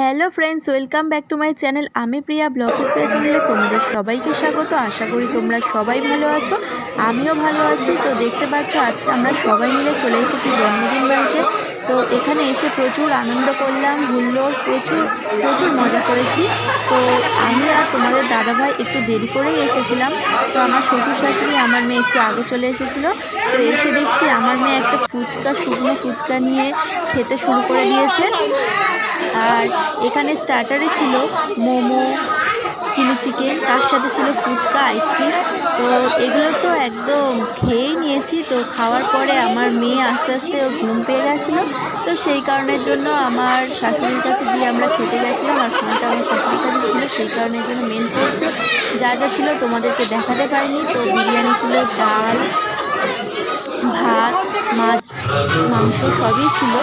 Hello friends, welcome back to my channel. আমি Priya blog প্রিয়া চ্যানেলে তোমাদের সবাইকে স্বাগত। আশা করি তোমরা সবাই ভালো আছো, আমিও ভালো আছি। তো দেখতে পাচ্ছ, আজকে আমরা সবাই মিলে চলে এসেছি জন্মদিন বাড়িতে। তো এখানে এসে প্রচুর আনন্দ করলাম, হুল্লোড়, প্রচুর প্রচুর মজা করেছি। তো আমি আর তোমাদের দাদাভাই একটু দেরি করেই এসেছিলাম। তো আমার শ্বশুর শাশুড়ি আমার মেয়ে একটু আগে চলে এসেছিল। তো এসে দেখছি আমার মেয়ে একটা ফুচকা, শুকনো ফুচকা নিয়ে খেতে শুরু করে দিয়েছে। আর এখানে স্টার্টারে ছিল মোমো, চিলি চিকেন, তার সাথে ছিল ফুচকা আইসক্রিম তো এগুলো তো একদম খেয়েই নিয়েছি তো খাওয়ার পরে আমার মেয়ে আস্তে আস্তে ঘুম পেয়ে গেছিল। তো সেই কারণের জন্য আমার শাশুড়ির কাছে দিয়ে আমরা খেতে গেছিলাম আর ফোনটা আমার শাশুড়ির কাছে ছিল। সেই কারণের জন্য মেন কোর্সে যা যা ছিল তোমাদেরকে দেখাতে পারিনি। তো বিরিয়ানি ছিল, ডাল, ভাত, মাছ, মাংস সবই ছিল।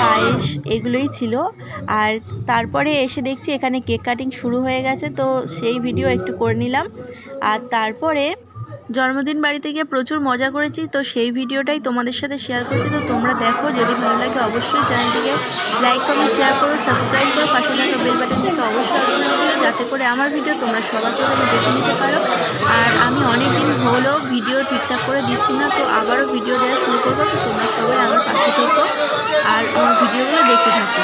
পায়েস এগুলোই ছিল। আর তারপরে এসে দেখছি এখানে কেক কাটিং শুরু হয়ে গেছে। তো সেই ভিডিও একটু করে নিলাম। আর তারপরে জন্মদিন বাড়িতে গিয়ে প্রচুর মজা করেছি, তো সেই ভিডিওটাই তোমাদের সাথে শেয়ার করছি। তো তোমরা দেখো, যদি ভালো লাগে অবশ্যই চ্যানেলটিকে লাইক কমেন্ট শেয়ার করো সাবস্ক্রাইব করো, পাশে থাকা বেল বাটনটিকে অবশ্যই দিও, যাতে করে আমার ভিডিও তোমরা সবার প্রথমে দেখে নিতে পারো। আর আমি অনেক দিন হলো ভিডিও ঠিকঠাক করে দিচ্ছি না, তো আবারও ভিডিও দেওয়া শুরু করব, তো তোমরা সবাই আমার পাশে থেকো আর আমার ভিডিওগুলো দেখতে থাকো।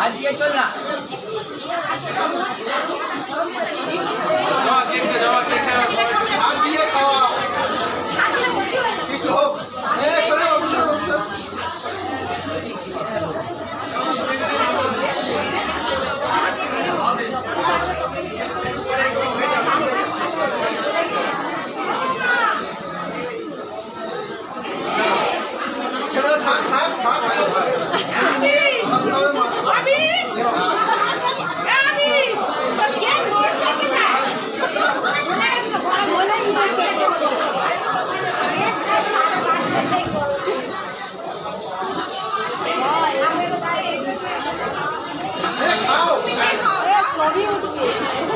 আজকে চল না হাত 六有。